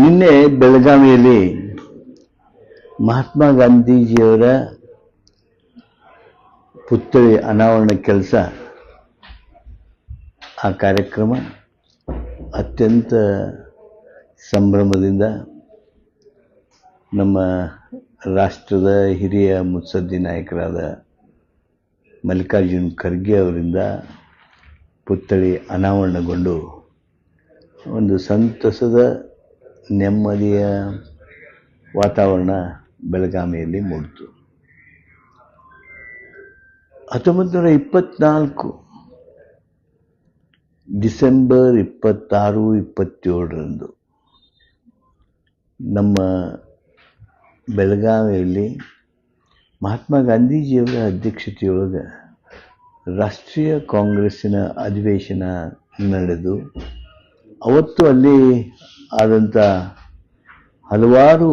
ನಿನ್ನೆ ಬೆಳಗಾವಿಯಲ್ಲಿ ಮಹಾತ್ಮ ಗಾಂಧೀಜಿಯವರ ಪುತ್ಥಳಿ ಅನಾವರಣ ಕೆಲಸ. ಆ ಕಾರ್ಯಕ್ರಮ ಅತ್ಯಂತ ಸಂಭ್ರಮದಿಂದ ನಮ್ಮ ರಾಷ್ಟ್ರದ ಹಿರಿಯ ಮುತ್ಸದ್ದಿ ನಾಯಕರಾದ ಮಲ್ಲಿಕಾರ್ಜುನ್ ಖರ್ಗೆ ಅವರಿಂದ ಪುತ್ಥಳಿ ಅನಾವರಣಗೊಂಡು ಒಂದು ಸಂತಸದ ನೆಮ್ಮದಿಯ ವಾತಾವರಣ ಬೆಳಗಾವಿಯಲ್ಲಿ ಮೂಡಿತು. ಹತ್ತೊಂಬತ್ತು ನೂರ ಇಪ್ಪತ್ನಾಲ್ಕು ಡಿಸೆಂಬರ್ ಇಪ್ಪತ್ತಾರು, ಇಪ್ಪತ್ತೇಳರಂದು ನಮ್ಮ ಬೆಳಗಾವಿಯಲ್ಲಿ ಮಹಾತ್ಮ ಗಾಂಧೀಜಿಯವರ ಅಧ್ಯಕ್ಷತೆಯೊಳಗೆ ರಾಷ್ಟ್ರೀಯ ಕಾಂಗ್ರೆಸ್ಸಿನ ಅಧಿವೇಶನ ನಡೆದು ಅವತ್ತು ಅಲ್ಲಿ ಆದಂಥ ಹಲವಾರು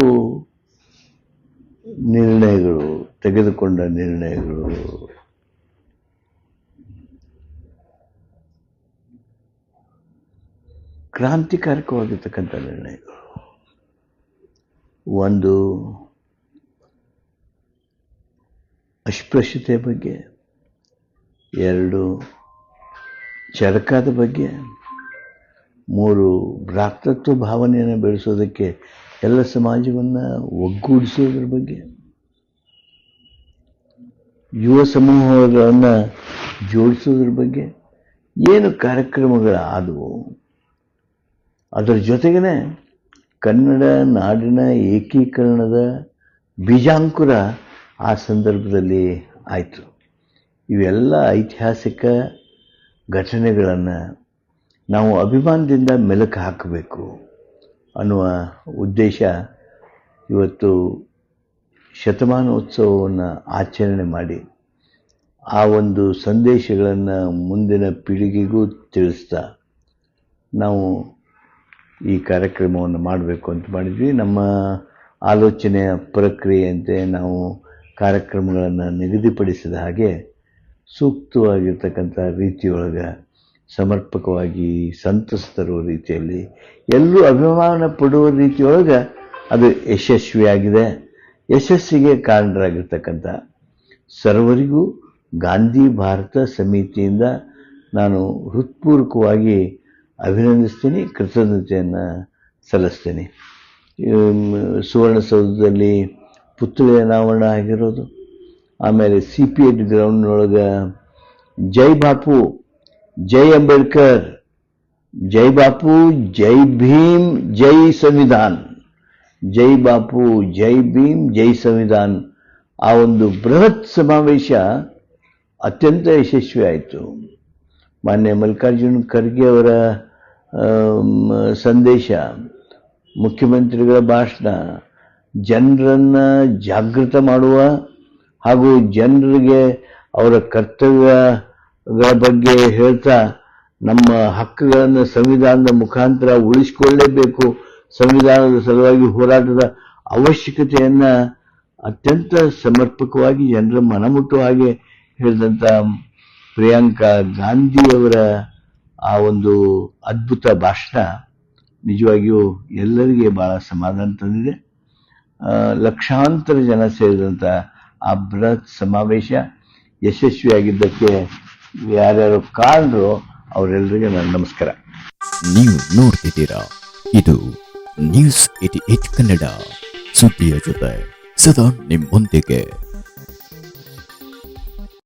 ನಿರ್ಣಯಗಳು, ತೆಗೆದುಕೊಂಡ ನಿರ್ಣಯಗಳು. ಕ್ರಾಂತಿಕಾರಕವಾಗಿರ್ತಕ್ಕಂಥ ನಿರ್ಣಯಗಳು. ಒಂದು, ಅಸ್ಪೃಶ್ಯತೆ ಬಗ್ಗೆ. ಎರಡು, ಚರಕದ ಬಗ್ಗೆ. ಮೂರು ಭ್ರಾತೃತ್ವ ಭಾವನೆಯನ್ನು ಬೆಳೆಸೋದಕ್ಕೆ ಎಲ್ಲ ಸಮಾಜವನ್ನು ಒಗ್ಗೂಡಿಸೋದ್ರ ಬಗ್ಗೆ. ಯುವ ಸಮೂಹಗಳನ್ನು ಜೋಡಿಸೋದ್ರ ಬಗ್ಗೆ. ಏನು ಕಾರ್ಯಕ್ರಮಗಳಾದವು. ಅದರ ಜೊತೆಗೇ ಕನ್ನಡ ನಾಡಿನ ಏಕೀಕರಣದ ಬೀಜಾಂಕುರ ಆ ಸಂದರ್ಭದಲ್ಲಿ ಆಯಿತು. ಇವೆಲ್ಲ ಐತಿಹಾಸಿಕ ಘಟನೆಗಳನ್ನು ನಾವು ಅಭಿಮಾನದಿಂದ ಮೆಲುಕು ಹಾಕಬೇಕು ಅನ್ನುವ ಉದ್ದೇಶ ಇವತ್ತು ಶತಮಾನೋತ್ಸವವನ್ನು ಆಚರಣೆ ಮಾಡಿ ಆ ಒಂದು ಸಂದೇಶಗಳನ್ನು ಮುಂದಿನ ಪೀಳಿಗೆಗೂ ತಿಳಿಸ್ತಾ ನಾವು ಈ ಕಾರ್ಯಕ್ರಮವನ್ನು ಮಾಡಬೇಕು ಅಂತ ಮಾಡಿದ್ವಿ. ನಮ್ಮ ಆಲೋಚನೆಯ ಪ್ರಕ್ರಿಯೆಯಂತೆ ನಾವು ಕಾರ್ಯಕ್ರಮಗಳನ್ನು ನಿಗದಿಪಡಿಸಿದ ಹಾಗೆ ಸೂಕ್ತವಾಗಿರ್ತಕ್ಕಂಥ ರೀತಿಯೊಳಗೆ ಸಮರ್ಪಕವಾಗಿ ಸಂತಸ ತರುವ ರೀತಿಯಲ್ಲಿ ಎಲ್ಲರೂ ಅಭಿಮಾನ ಪಡುವ ರೀತಿಯೊಳಗೆ ಅದು ಯಶಸ್ವಿಯಾಗಿದೆ. ಯಶಸ್ಸಿಗೆ ಕಾರಣರಾಗಿರ್ತಕ್ಕಂಥ ಸರ್ವರಿಗೂ ಗಾಂಧಿ ಭಾರತ ಸಮಿತಿಯಿಂದ ನಾನು ಹೃತ್ಪೂರ್ವಕವಾಗಿ ಅಭಿನಂದಿಸ್ತೀನಿ, ಕೃತಜ್ಞತೆಯನ್ನು ಸಲ್ಲಿಸ್ತೀನಿ. ಸುವರ್ಣಸೌಧದಲ್ಲಿ ಪುತ್ಥಳಿ ಅನಾವರಣ ಆಗಿರೋದು. ಆಮೇಲೆ ಸಿ ಪಿ ಎಡ್ ಗ್ರೌಂಡ್ನೊಳಗೆ ಜೈ ಬಾಪು ಜೈ ಅಂಬೇಡ್ಕರ್, ಜೈ ಬಾಪು, ಜೈ ಭೀಮ್, ಜೈ ಸಂವಿಧಾನ್. ಜೈ ಬಾಪು, ಜೈ ಭೀಮ್, ಜೈ ಸಂವಿಧಾನ್. ಆ ಒಂದು ಬೃಹತ್ ಸಮಾವೇಶ ಅತ್ಯಂತ ಯಶಸ್ವಿ ಆಯಿತು ಮಾನ್ಯ ಮಲ್ಲಿಕಾರ್ಜುನ್ ಖರ್ಗೆ ಅವರ ಸಂದೇಶ, ಮುಖ್ಯಮಂತ್ರಿಗಳ ಭಾಷಣ, ಜನರನ್ನು ಜಾಗೃತ ಮಾಡುವ ಹಾಗೂ ಜನರಿಗೆ ಅವರ ಕರ್ತವ್ಯಗಳ ಬಗ್ಗೆ ಹೇಳ್ತಾ ನಮ್ಮ ಹಕ್ಕುಗಳನ್ನು ಸಂವಿಧಾನದ ಮುಖಾಂತರ ಉಳಿಸಿಕೊಳ್ಳಲೇಬೇಕು ಸಂವಿಧಾನದ ಸಲುವಾಗಿ ಹೋರಾಟದ ಅವಶ್ಯಕತೆಯನ್ನು ಅತ್ಯಂತ ಸಮರ್ಪಕವಾಗಿ ಜನರ ಮನಮುಟ್ಟುವ ಹಾಗೆ ಹೇಳಿದಂಥ ಪ್ರಿಯಾಂಕಾ ಗಾಂಧಿಯವರ ಆ ಒಂದು ಅದ್ಭುತ ಭಾಷಣ ನಿಜವಾಗಿಯೂ ಎಲ್ಲರಿಗೆ ಭಾಳ ಸಮಾಧಾನ ತಂದಿದೆ. ಲಕ್ಷಾಂತರ ಜನ ಸೇರಿದಂಥ ಆ ಬೃಹತ್ ಸಮಾವೇಶ ಯಶಸ್ವಿಯಾಗಿದ್ದಕ್ಕೆ ಯಾರ್ಯಾರು ಕಾರಣರು ಅವರೆಲ್ಲರಿಗೆ ನನ್ನ ನಮಸ್ಕಾರ. ನೀವು ನೋಡ್ತಿದ್ದೀರಾ? ಇದು ನ್ಯೂಸ್ ಏಟ್ ಕನ್ನಡ. ಸುದ್ದಿಯ ಜೊತೆ ಸದಾ ನಿಮ್ಮೊಂದಿಗೆ.